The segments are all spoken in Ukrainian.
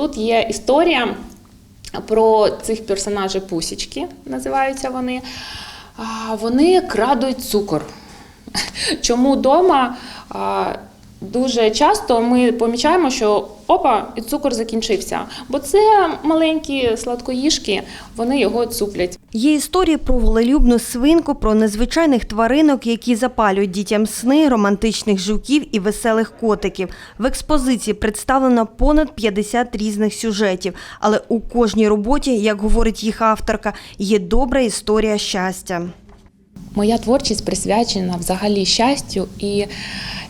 Тут є історія про цих персонажів пусічки, називаються вони. Вони крадуть цукор. Чому вдома дуже часто ми помічаємо, що опа, і цукор закінчився. Бо це маленькі сладкоїжки, вони його цуплять. Є історії про волелюбну свинку, про незвичайних тваринок, які запалюють дітям сни, романтичних жуків і веселих котиків. В експозиції представлено понад 50 різних сюжетів, але у кожній роботі, як говорить їх авторка, є добра історія щастя. Моя творчість присвячена взагалі щастю і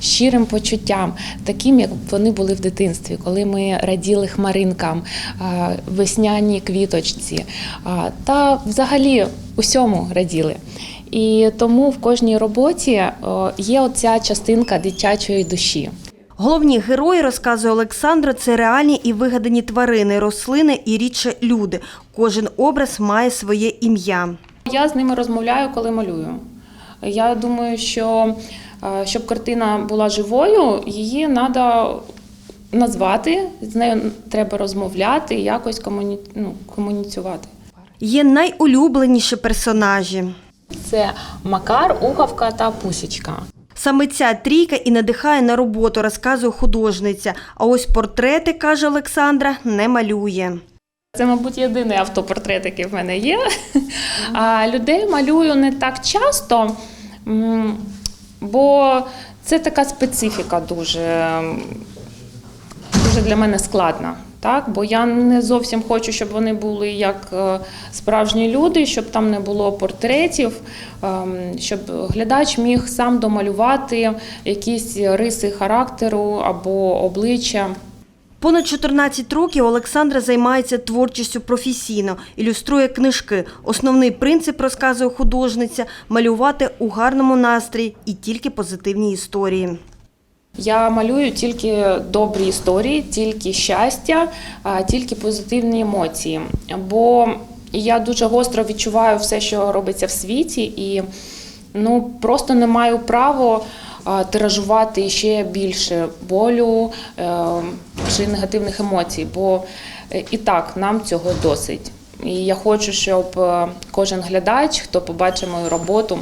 щирим почуттям, таким, як вони були в дитинстві, коли ми раділи хмаринкам, а, весняній квіточці та взагалі усьому раділи. І тому в кожній роботі є оця частинка дитячої душі. Головні герої, розказує Олександра, це реальні і вигадані тварини, рослини і рідше люди. Кожен образ має своє ім'я. Я з ними розмовляю, коли малюю. Я думаю, що е, щоб картина була живою, її треба назвати, з нею треба розмовляти і якось комуні... ну, комуніцювати. Є найулюбленіші персонажі. Це Макар, Угавка та Пусічка. Саме ця трійка і надихає на роботу, розказує художниця. А ось портрети, каже Олександра, не малює. Це, мабуть, єдиний автопортрет, який в мене є. А людей малюю не так часто, бо це така специфіка дуже, дуже для мене складна. Так, бо я не зовсім хочу, щоб вони були як е, справжні люди, щоб там не було портретів, ем, щоб глядач міг сам домалювати якісь риси характеру або обличчя. Понад 14 років Олександра займається творчістю професійно, ілюструє книжки. Основний принцип, розказує художниця, малювати у гарному настрої і тільки позитивні історії. Я малюю тільки добрі історії, тільки щастя, тільки позитивні емоції. Бо я дуже гостро відчуваю все, що робиться в світі, і ну просто не маю права тиражувати ще більше болю е, чи негативних емоцій, бо е, і так нам цього досить. І я хочу, щоб е, кожен глядач, хто побачить мою роботу,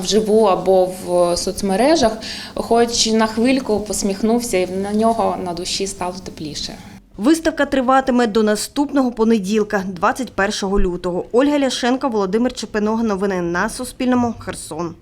вживу або в соцмережах, хоч на хвильку посміхнувся, і на нього на душі стало тепліше. Виставка триватиме до наступного понеділка, 21 лютого. Ольга Ляшенко, Володимир Чепинога. Новини на Суспільному. Херсон.